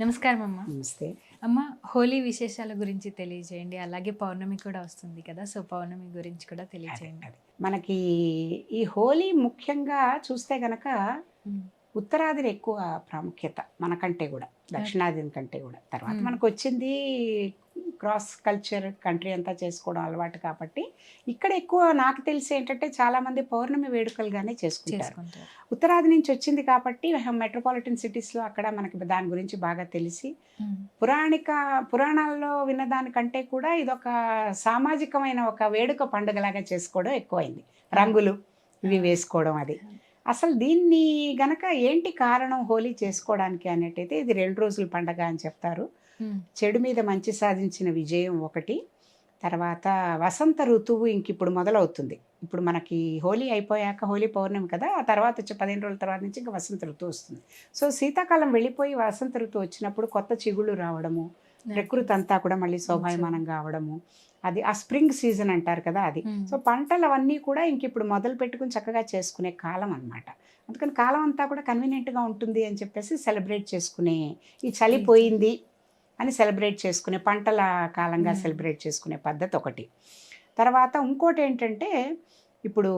నమస్కారం అమ్మ. నమస్తే. అమ్మ హోలీ విశేషాల గురించి తెలియజేయండి. అలాగే పౌర్ణమి కూడా వస్తుంది కదా సో పౌర్ణమి గురించి కూడా తెలియజేయండి. మనకి ఈ హోలీ ముఖ్యంగా చూస్తే గనక ఉత్తరాదిని ఎక్కువ ప్రాముఖ్యత మనకంటే కూడా దక్షిణాదిని కంటే కూడా. తర్వాత మ్మ్. మనకు వచ్చింది క్రాస్ కల్చర్ కంట్రీ అంతా చేసుకోవడం అలవాటు కాబట్టి ఇక్కడ ఎక్కువ నాకు తెలిసి ఏంటంటే చాలా మంది పౌర్ణమి వేడుకలుగానే చేసుకుంటారు. ఉత్తరాది నుంచి వచ్చింది కాబట్టి మెట్రోపాలిటన్ సిటీస్లో అక్కడ మనకి దాని గురించి బాగా తెలిసి ఉమ్, పురాణిక పురాణాల్లో విన్నదానికంటే కూడా ఇదొక సామాజికమైన ఒక వేడుక పండుగలాగా చేసుకోవడం ఎక్కువైంది. రంగులు ఇవి వేసుకోవడం అది. అసలు దీన్ని గనక ఏంటి కారణం హోలీ చేసుకోవడానికి అనేటైతే ఇది రెండు రోజుల పండగ అని చెప్తారు. చెడు మీద మంచి సాధించిన విజయం ఒకటి. తర్వాత వసంత ఋతువు ఇంక ఇప్పుడు మొదలవుతుంది. ఇప్పుడు మనకి హోలీ అయిపోయాక హోలీ పౌర్ణమి కదా ఆ తర్వాత వచ్చే పదిహేను రోజుల తర్వాత నుంచి ఇంకా వసంత ఋతువు వస్తుంది. సో శీతాకాలం వెళ్ళిపోయి వసంత ఋతువు వచ్చినప్పుడు కొత్త చిగుళ్ళు రావడము ప్రకృతి అంతా కూడా మళ్ళీ శోభాయమానంగా అవడము అది ఆ స్ప్రింగ్ సీజన్ అంటారు కదా అది. సో పంటలు అవన్నీ కూడా ఇంక ఇప్పుడు మొదలు పెట్టుకుని చక్కగా చేసుకునే కాలం అన్నమాట. అందుకని కాలం అంతా కూడా కన్వీనియంట్గా ఉంటుంది అని చెప్పేసి సెలబ్రేట్ చేసుకునే ఈ చలి పోయింది అని సెలబ్రేట్ చేసుకునే పంటల కాలంగా. సెలబ్రేట్ చేసుకునే పద్ధతి ఒకటి. తర్వాత ఇంకోటి ఏంటంటే ఇప్పుడు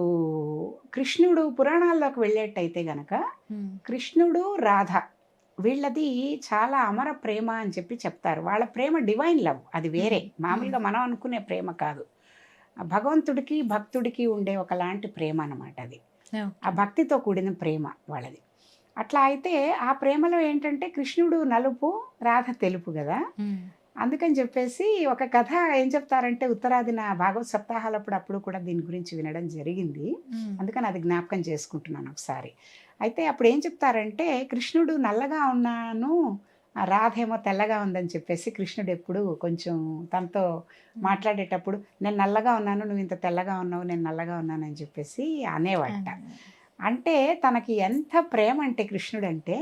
కృష్ణుడు పురాణాల్లోకి వెళ్ళేటైతే గనక కృష్ణుడు రాధ. వీళ్ళది చాలా అమర ప్రేమ అని చెప్పి చెప్తారు. వాళ్ళ ప్రేమ డివైన్ లవ్ అది వేరే. మ్మ్. మామూలుగా మనం అనుకునే ప్రేమ కాదు. భగవంతుడికి భక్తుడికి ఉండే ఒకలాంటి ప్రేమ అన్నమాట అది. ఆ భక్తితో కూడిన ప్రేమ వాళ్ళది. అట్లా అయితే ఆ ప్రేమలో ఏంటంటే కృష్ణుడు నలుపు రాధ తెలుపు కదా? అందుకని చెప్పేసి ఒక కథ ఏం చెప్తారంటే ఉత్తరాదిన భాగవత సప్తాహాలప్పుడు అప్పుడు కూడా దీని గురించి వినడం జరిగింది. అందుకని అది జ్ఞాపకం చేసుకుంటున్నాను ఒకసారి. అయితే అప్పుడు ఏం చెప్తారంటే కృష్ణుడు నల్లగా ఉన్నాను రాధేమో తెల్లగా ఉందని చెప్పేసి కృష్ణుడు ఎప్పుడు కొంచెం తనతో మాట్లాడేటప్పుడు నేను నల్లగా ఉన్నాను నువ్వు ఇంత తెల్లగా ఉన్నావు నేను నల్లగా ఉన్నాను అని చెప్పేసి అనేవాట. అంటే తనకి ఎంత ప్రేమ అంటే కృష్ణుడు అంటే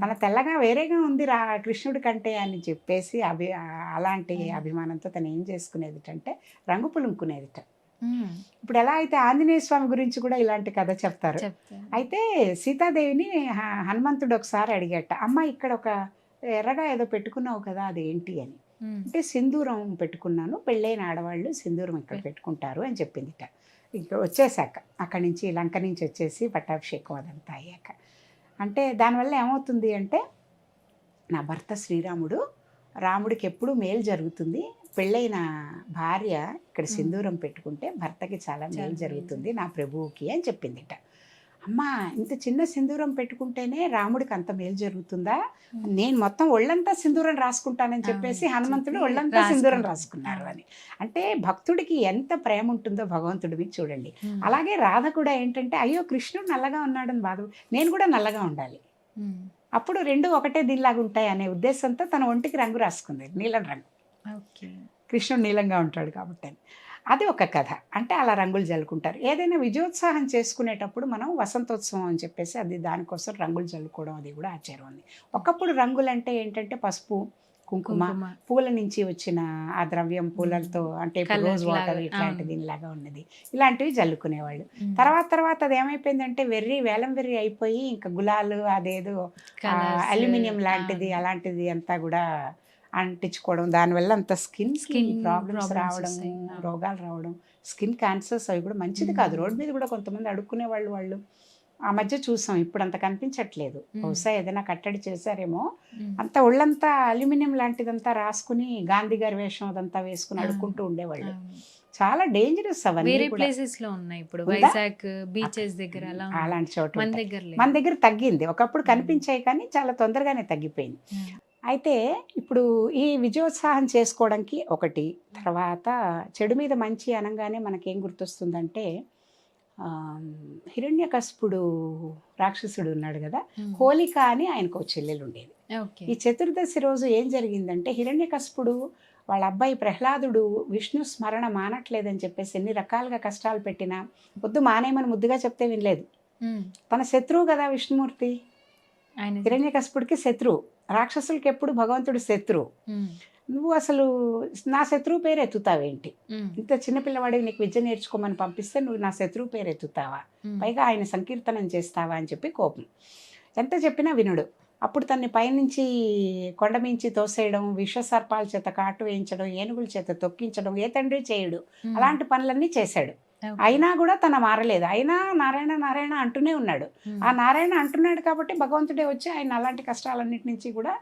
తన తెల్లగా వేరేగా ఉంది రా కృష్ణుడి కంటే అని చెప్పేసి అభి అలాంటి. అభిమానంతో తను ఏం చేసుకునేది అంటే రంగు పులుముకునేదిట. ఇప్పుడు ఎలా అయితే ఆంజనేయ స్వామి గురించి కూడా ఇలాంటి కథ చెప్తారు. అయితే సీతాదేవిని హనుమంతుడు ఒకసారి అడిగట అమ్మ ఇక్కడ ఒక ఎర్రగా ఏదో పెట్టుకున్నావు కదా అది ఏంటి అని అంటే సింధూరం పెట్టుకున్నాను పెళ్ళైన ఆడవాళ్ళు సింధూరం ఇక్కడ పెట్టుకుంటారు అని చెప్పిందిట. ఇక్కడ వచ్చేసాక అక్కడి నుంచి లంక నుంచి వచ్చేసి పట్టాభిషేకం అదంతా అయ్యాక. అంటే దానివల్ల ఏమవుతుంది అంటే నా భర్త శ్రీరాముడు రాముడికి ఎప్పుడూ మేలు జరుగుతుంది. పెళ్ళైన భార్య ఇక్కడ. సింధూరం పెట్టుకుంటే భర్తకి చాలా మేలు జరుగుతుంది నా ప్రభువుకి అని చెప్పిందిట. అమ్మా ఇంత చిన్న సింధూరం పెట్టుకుంటేనే రాముడికి అంత మేలు జరుగుతుందా? నేను మొత్తం ఒళ్ళంతా సింధూరం రాసుకుంటానని చెప్పేసి హనుమంతుడు ఒళ్ళంతా సింధూరం. రాసుకున్నారు అని. అంటే భక్తుడికి ఎంత ప్రేమ ఉంటుందో భగవంతుడి మీద చూడండి. అలాగే రాధ కూడా ఏంటంటే అయ్యో కృష్ణుడు నల్లగా ఉన్నాడని బాధ నేను కూడా నల్లగా ఉండాలి. అప్పుడు రెండు ఒకటే దీనిలాగా ఉంటాయి అనే ఉద్దేశంతో తన ఒంటికి రంగు రాసుకుంది నీలం రంగు. కృష్ణుడు నీలంగా ఉంటాడు కాబట్టి అని. అది ఒక కథ. అంటే అలా రంగులు జల్లుకుంటారు. ఏదైనా విజయోత్సాహం చేసుకునేటప్పుడు మనం వసంతోత్సవం అని చెప్పేసి అది దానికోసం రంగులు జల్లుకోవడం అది కూడా ఆచారం ఉంది ఒకప్పుడు రంగులు అంటే ఏంటంటే పసుపు కుంకుమ పూల నుంచి వచ్చిన ఆ ద్రవ్యం పూలతో అంటే రోజ్ వాటర్ లాగా, ఇట్లాంటి. దీనిలాగా ఉన్నది. ఇలాంటివి జల్లుకునేవాళ్ళు. తర్వాత తర్వాత అది ఏమైపోయిందంటే వెర్రి వేలం వెర్రి అయిపోయి ఇంకా గులాలు అదేదో అల్యూమినియం లాంటిది అలాంటిది అంతా కూడా అంటించుకోవడం దానివల్ల అంత స్కిన్ Skin ప్రాబ్లమ్స్ రావడం. రోగాలు రావడం స్కిన్ క్యాన్సర్స్ అవి కూడా మంచిది. కాదు రోడ్డు మీద కూడా కొంతమంది అడుక్కునే వాళ్ళు వాళ్ళు ఆ మధ్య చూసాం ఇప్పుడు అంత కనిపించట్లేదు. బహుశా ఏదైనా కట్టడి చేశారేమో అంత ఒళ్ళంతా అల్యూమినియం లాంటిదంతా రాసుకుని గాంధీ గారి వేషం అదంతా వేసుకుని. అడుక్కుంటూ ఉండేవాళ్ళు. చాలా డేంజరస్ అవన్నీ వేరే ప్లేసెస్లో ఉన్నాయి ఇప్పుడు? వైజాగ్ బీచెస్ దగ్గర అలా. అలాంటి చోట మన. దగ్గర. మన దగ్గర తగ్గింది ఒకప్పుడు. కనిపించాయి కానీ చాలా తొందరగానే తగ్గిపోయింది అయితే ఇప్పుడు ఈ విజయోత్సాహం చేసుకోవడానికి ఒకటి తర్వాత చెడు మీద మంచి అనగానే మనకేం గుర్తొస్తుందంటే హిరణ్యకస్పుడు రాక్షసుడు ఉన్నాడు కదా హోలిక అని ఆయనకు చెల్లెలు ఉండేది ఓకే. ఈ చతుర్దశి రోజు ఏం జరిగిందంటే హిరణ్యకస్పుడు వాళ్ళ అబ్బాయి ప్రహ్లాదుడు విష్ణు స్మరణ మానట్లేదని చెప్పేసి ఎన్ని రకాలుగా కష్టాలు పెట్టినా వద్దు మానేయమని ముద్దుగా చెప్తే వినలేదు. తన శత్రువు కదా విష్ణుమూర్తి? ఆయన హిరణ్యకస్పుడికి శత్రువు. రాక్షసులకి ఎప్పుడు భగవంతుడు శత్రువు నువ్వు అసలు నా శత్రువు పేరు ఎత్తుతావేంటి? ఇంత చిన్నపిల్లవాడికి నీకు విద్య నేర్చుకోమని పంపిస్తే నువ్వు నా శత్రువు పేరు ఎత్తుతావా? పైగా ఆయన సంకీర్తనం చేస్తావా అని చెప్పి కోపం. ఎంత చెప్పినా వినుడు. అప్పుడు తన్ని పైనుంచి కొండ మించి తోసేయడం విష సర్పాల చేత కాటు వేయించడం ఏనుగుల చేత తొక్కించడం ఏ తండ్రి చేయడు. అలాంటి పనులన్నీ చేశాడు. అయినా కూడా తన మారలేదు. అయినా నారాయణ నారాయణ అంటూనే ఉన్నాడు. ఆ నారాయణ అంటున్నాడు కాబట్టి భగవంతుడే వచ్చి ఆయన అలాంటి కష్టాలన్నిటి నుంచి కూడా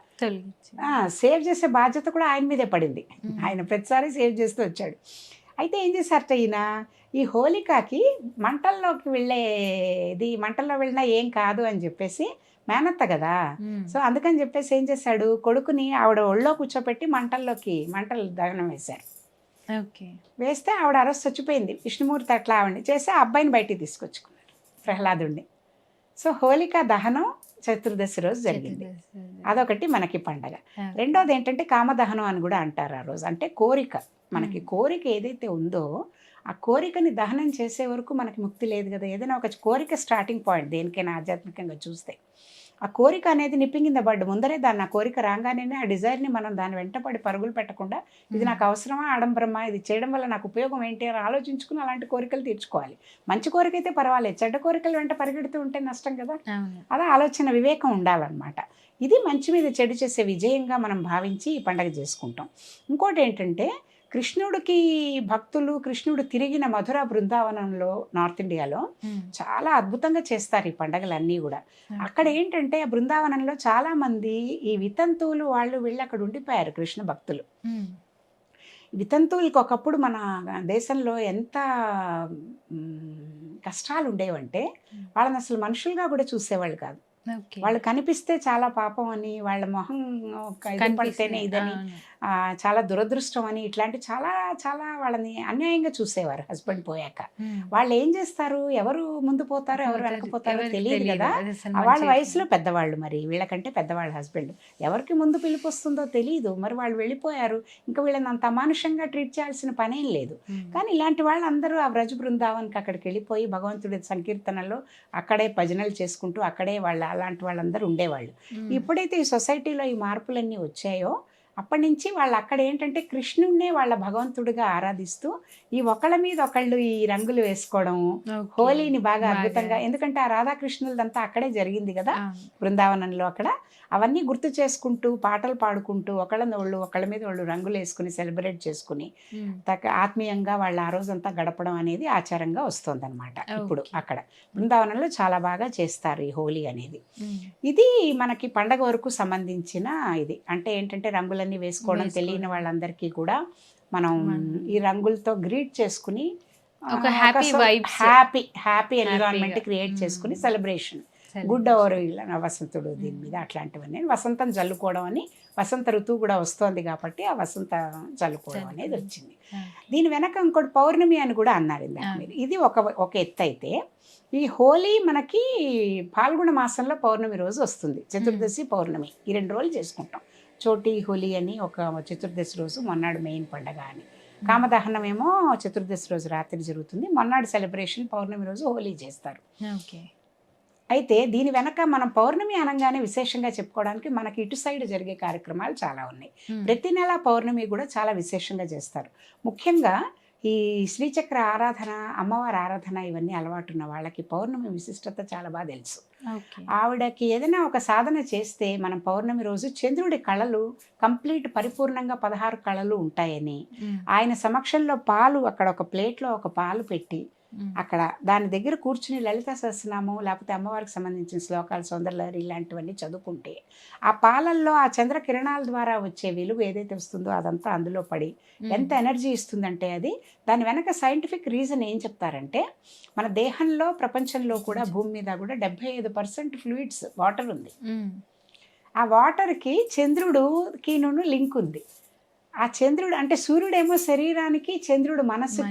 సేవ్ చేసే బాధ్యత కూడా ఆయన మీదే పడింది. ఆయన ప్రతిసారి సేవ్ చేస్తూ వచ్చాడు. అయితే ఏం చేశారట ఈయన? ఈ హోలికాకి మంటల్లోకి వెళ్ళేది మంటల్లో వెళ్ళినా ఏం కాదు అని చెప్పేసి మేనత్త కదా. సో అందుకని చెప్పేసి ఏం చేశాడు? కొడుకుని ఆవిడ ఒళ్ళో కూర్చోపెట్టి మంటల్లోకి మంటలు దహనం వేశారు. వేస్తే ఆవిడ అరస్ చచ్చిపోయింది. విష్ణుమూర్తి అట్లా ఆవిడని చేసి ఆ అబ్బాయిని బయటికి తీసుకొచ్చుకున్నాడు ప్రహ్లాదుడిని సో హోలికా దహనం చతుర్దశి రోజు జరిగింది. అదొకటి మనకి పండగ. రెండోది ఏంటంటే కామదహనం అని కూడా అంటారు ఆ రోజు. అంటే కోరిక. మనకి. కోరిక ఏదైతే ఉందో ఆ కోరికని దహనం చేసే వరకు మనకి ముక్తి లేదు కదా. ఏదైనా ఒక కోరిక స్టార్టింగ్ పాయింట్ దేనికైనా ఆధ్యాత్మికంగా చూస్తే. ఆ కోరిక అనేది నిప్పింగింద పడ్డు ముందరే దాన్ని ఆ కోరిక రాగానే ఆ డిజైర్ని మనం దాని వెంటపడి పరుగులు పెట్టకుండా ఇది నాకు అవసరమా ఆడంబరమా ఇది చేయడం వల్ల నాకు ఉపయోగం ఏంటి అని ఆలోచించుకుని అలాంటి కోరికలు తీర్చుకోవాలి. మంచి కోరిక అయితే పర్వాలేదు చెడ్డ కోరికలు వెంట పరిగెడుతూ ఉంటే నష్టం కదా. అలా ఆలోచన వివేకం ఉండాలన్నమాట. ఇది మంచి మీద చెడు చేసే విజయంగా మనం భావించి ఈ పండగ చేసుకుంటాం. ఇంకోటి ఏంటంటే కృష్ణుడికి భక్తులు కృష్ణుడు తిరిగిన మధుర బృందావనంలో నార్త్ ఇండియాలో. చాలా అద్భుతంగా చేస్తారు ఈ పండగలన్నీ కూడా. అక్కడ ఏంటంటే ఆ బృందావనంలో చాలా మంది ఈ వితంతువులు వాళ్ళు వెళ్ళి అక్కడ ఉండిపోయారు కృష్ణ భక్తులు. వితంతువులకి ఒకప్పుడు మన దేశంలో ఎంత కష్టాలు ఉండేవంటే వాళ్ళని అసలు మనుషులుగా కూడా చూసేవాళ్ళు కాదు వాళ్ళు కనిపిస్తే చాలా పాపం అని వాళ్ళ మొహం పడితేనే. ఇదని చాలా దురదృష్టం అని ఇట్లాంటి చాలా చాలా వాళ్ళని అన్యాయంగా చూసేవారు హస్బెండ్ పోయాక. వాళ్ళు ఏం చేస్తారు? ఎవరు ముందు పోతారో ఎవరు వెనక పోతారో ఎవరికి తెలియదు. కదా. వాళ్ళ వయసులో పెద్దవాళ్ళు మరి వీళ్ళకంటే పెద్దవాళ్ళ హస్బెండ్. ఎవరికి ముందు పిలుపు వస్తుందో తెలియదు మరి వాళ్ళు వెళ్ళిపోయారు. ఇంకా వీళ్ళని అంత అమానుషంగా ట్రీట్ చేయాల్సిన పనేం లేదు. కానీ ఇలాంటి వాళ్ళందరూ ఆ వ్రజ బృందావన్కి అక్కడికి వెళ్ళిపోయి భగవంతుడి సంకీర్తనలో అక్కడే భజనలు చేసుకుంటూ అక్కడే వాళ్ళ అలాంటి వాళ్ళందరూ ఉండేవాళ్ళు. ఎప్పుడైతే ఈ సొసైటీలో ఈ మార్పులన్నీ వచ్చాయో అప్పటి నుంచి వాళ్ళు అక్కడ ఏంటంటే కృష్ణుడినే వాళ్ళ భగవంతుడిగా ఆరాధిస్తూ ఈ ఒకళ్ళ మీద ఒకళ్ళు ఈ రంగులు వేసుకోవడం. హోలీని బాగా. అద్భుతంగా ఎందుకంటే ఆ రాధాకృష్ణులదంతా అక్కడే జరిగింది కదా. బృందావనంలో అక్కడ అవన్నీ గుర్తు చేసుకుంటూ పాటలు పాడుకుంటూ ఒకళ్ళ వాళ్ళు ఒకళ్ళ మీద వాళ్ళు రంగులు వేసుకుని సెలబ్రేట్ చేసుకుని ఆత్మీయంగా వాళ్ళ ఆ రోజంతా గడపడం అనేది ఆచారంగా వస్తుందన్నమాట ఇప్పుడు. అక్కడ బృందావనంలో చాలా బాగా చేస్తారు ఈ హోలీ అనేది. ఇది మనకి పండగ వరకు సంబంధించిన ఇది అంటే ఏంటంటే రంగులన్నీ వేసుకోవడం. తెలియని వాళ్ళందరికీ కూడా మనం ఈ రంగులతో గ్రీట్ చేసుకుని ఒక vibes. Happy happy environment. Create చేసుకుని. సెలబ్రేషన్. గుడ్ ఓవర్ వసంతుడు దీని మ్మ్. మీద అట్లాంటివన్నీ వసంతం జల్లుకోవడం అని వసంత ఋతువు కూడా వస్తోంది కాబట్టి ఆ వసంత జల్లుకోవడం అనేది. వచ్చింది ఆ. దీని వెనక ఇంకోటి పౌర్ణమి అని కూడా అన్నారు ఇందాక ఆ. మీరు ఇది ఒక ఒక ఎత్తు అయితే ఈ హోలీ మనకి పాల్గొన మాసంలో పౌర్ణమి రోజు వస్తుంది చతుర్దశి పౌర్ణమి ఈ రెండు రోజులు చేసుకుంటాం చోటి హోలీ అని ఒక చతుర్దశి రోజు మొన్నాడు మెయిన్ పండగ అని. కామదహనం ఏమో చతుర్దశి రోజు రాత్రి జరుగుతుంది. మొన్నాడు సెలబ్రేషన్ పౌర్ణమి రోజు హోలీ చేస్తారు. ఓకే. అయితే దీని వెనక మనం పౌర్ణమి అనగానే విశేషంగా చెప్పుకోవడానికి మనకి ఇటు సైడ్ జరిగే కార్యక్రమాలు చాలా ఉన్నాయి. ప్రతి నెల పౌర్ణమి కూడా చాలా విశేషంగా చేస్తారు. ముఖ్యంగా ఈ శ్రీచక్ర ఆరాధన అమ్మవారి ఆరాధన ఇవన్నీ అలవాటు ఉన్న వాళ్ళకి పౌర్ణమి విశిష్టత చాలా బాగా తెలుసు ఆవిడకి ఏదైనా ఒక సాధన చేస్తే మనం పౌర్ణమి రోజు చంద్రుడి కళలు కంప్లీట్ పరిపూర్ణంగా పదహారు కళలు ఉంటాయని. ఆయన సమక్షంలో పాలు అక్కడ ఒక ప్లేట్లో ఒక పాలు పెట్టి. అక్కడ దాని దగ్గర కూర్చుని లలిత సహస్రనామం లేకపోతే అమ్మవారికి సంబంధించిన శ్లోకాలు సౌందర్యలహరి ఇలాంటివన్నీ చదువుకుంటే ఆ పాలల్లో ఆ చంద్ర కిరణాల ద్వారా వచ్చే వెలుగు ఏదైతే వస్తుందో అదంతా అందులో పడి. ఎంత ఎనర్జీ ఇస్తుందంటే అది దాని వెనక సైంటిఫిక్ రీజన్ ఏం చెప్తారంటే మన దేహంలో ప్రపంచంలో కూడా భూమి మీద కూడా డెబ్బై ఐదు పర్సెంట్ ఫ్లూయిడ్స్ వాటర్ ఉంది. ఆ వాటర్కి చంద్రుడుకి లింక్ ఉంది ఆ చంద్రుడు అంటే సూర్యుడేమో శరీరానికి చంద్రుడు మనసుకి.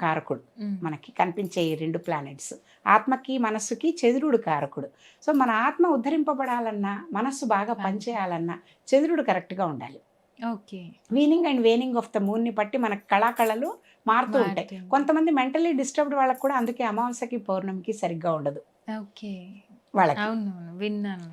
కారకుడు. మనకి కనిపించే ఈ రెండు ప్లానెట్స్ ఆత్మకి మనస్సుకి చంద్రుడు కారకుడు. సో మన ఆత్మ ఉద్ధరింపబడాలన్నా మనస్సు బాగా పనిచేయాలన్నా చంద్రుడు కరెక్ట్గా ఉండాలి. Okay. Waning and waning of the మూన్ని బట్టి మన కళాకళలు మారుతూ ఉంటాయి. కొంతమంది మెంటలీ డిస్టర్బ్డ్ వాళ్ళకి కూడా అందుకే అమావాస్యకి పౌర్ణమికి సరిగ్గా ఉండదు. ఓకే. వాళ్ళకి.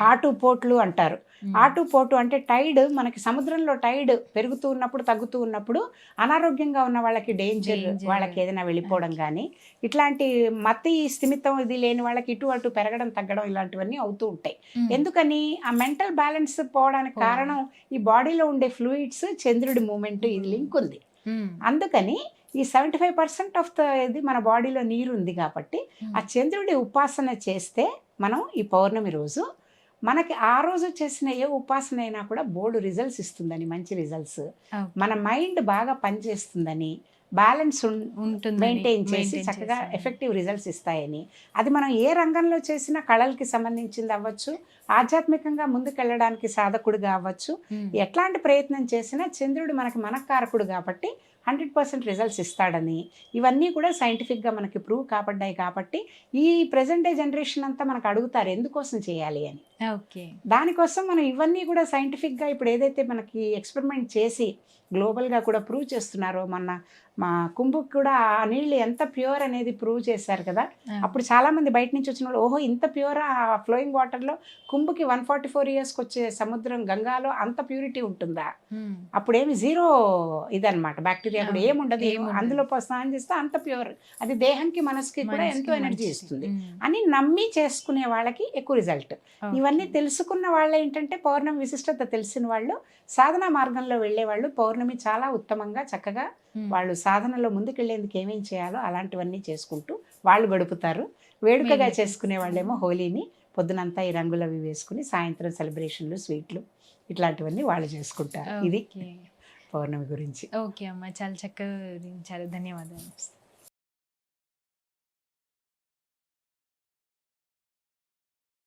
ఆటు పోట్లు అంటారు. ఆటు పోటు అంటే టైడ్ మనకి సముద్రంలో టైడ్ పెరుగుతూ ఉన్నప్పుడు తగ్గుతూ ఉన్నప్పుడు అనారోగ్యంగా ఉన్న వాళ్ళకి డేంజర్. వాళ్ళకి ఏదైనా వెళ్ళిపోవడం కానీ ఇట్లాంటి మతి స్థిమితం ఇది లేని వాళ్ళకి ఇటు అటు పెరగడం తగ్గడం ఇలాంటివన్నీ అవుతూ ఉంటాయి. ఎందుకని? ఆ మెంటల్ బ్యాలెన్స్ పోవడానికి పోవడం. కారణం ఈ బాడీలో ఉండే ఫ్లూయిడ్స్ చంద్రుడి మూమెంట్ ఇది లింక్ ఉంది. అందుకని ఈ seventy five percent of the ఇది మన బాడీలో నీరు ఉంది కాబట్టి ఆ చంద్రుడి ఉపాసన చేస్తే మనం ఈ పౌర్ణమి రోజు మనకి ఆ రోజు చేసిన ఏ ఉపాసన అయినా కూడా బోర్డు రిజల్ట్స్ ఇస్తుందని మంచి రిజల్ట్స్ మన మైండ్ బాగా పనిచేస్తుందని బ్యాలెన్స్ ఉంటుంది మెయింటైన్ చేసి చక్కగా ఎఫెక్టివ్ రిజల్ట్స్ ఇస్తాయని. అది మనం ఏ రంగంలో చేసినా కళలకి సంబంధించింది అవ్వచ్చు ఆధ్యాత్మికంగా ముందుకెళ్ళడానికి సాధకుడుగా అవ్వచ్చు. ఎట్లాంటి ప్రయత్నం చేసినా చంద్రుడు మనకి మనకారకుడు కాబట్టి హండ్రెడ్ పర్సెంట్ రిజల్ట్స్ ఇస్తాడని ఇవన్నీ కూడా సైంటిఫిక్గా మనకి ప్రూవ్ కాబడ్డాయి కాబట్టి ఈ ప్రజెంట్ డే జనరేషన్ అంతా మనకు అడుగుతారు ఎందుకోసం చేయాలి అని. ఓకే. దానికోసం మనం ఇవన్నీ కూడా సైంటిఫిక్గా ఇప్పుడు ఏదైతే మనకి ఎక్స్పెరిమెంట్ చేసి గ్లోబల్గా కూడా ప్రూవ్ చేస్తున్నారో మన మా కుంభకు కూడా ఆ నీళ్ళు ఎంత ప్యూర్ అనేది ప్రూవ్ చేశారు కదా. అప్పుడు చాలా మంది బయట నుంచి వచ్చిన వాళ్ళు ఓహో ఇంత ప్యూర్ ఆ ఫ్లోయింగ్ వాటర్లో కుంభకి వన్ ఫార్టీ ఫోర్ ఇయర్స్కి వచ్చే సముద్రం గంగాలో అంత ప్యూరిటీ ఉంటుందా? అప్పుడేమి జీరో ఇదన్నమాట. బ్యాక్టీరియా కూడా ఏముండదు. అందులో స్నానం చేస్తే అంత ప్యూర్. అది దేహానికి మనసుకి కూడా ఎంతో ఎనర్జీ ఇస్తుంది అని నమ్మి చేసుకునే వాళ్ళకి ఎక్కువ రిజల్ట్. ఇవన్నీ తెలుసుకున్న వాళ్ళు ఏంటంటే పౌర్ణమి విశిష్టత తెలిసిన వాళ్ళు సాధనా మార్గంలో వెళ్ళే వాళ్ళు పౌర్ణమి చాలా ఉత్తమంగా చక్కగా వాళ్ళు సాధనలో ముందుకెళ్ళేందుకు ఏమేం చేయాలో అలాంటివన్నీ చేసుకుంటూ వాళ్ళు గడుపుతారు. వేడుకగా చేసుకునే వాళ్ళేమో హోలీని పొద్దునంతా ఈ రంగులు అవి వేసుకుని సాయంత్రం సెలబ్రేషన్లు స్వీట్లు ఇట్లాంటివన్నీ వాళ్ళు చేసుకుంటారు. ఇది పౌర్ణమి గురించి. ఓకే అమ్మ చాలా చక్కగా ధన్యవాదాలు.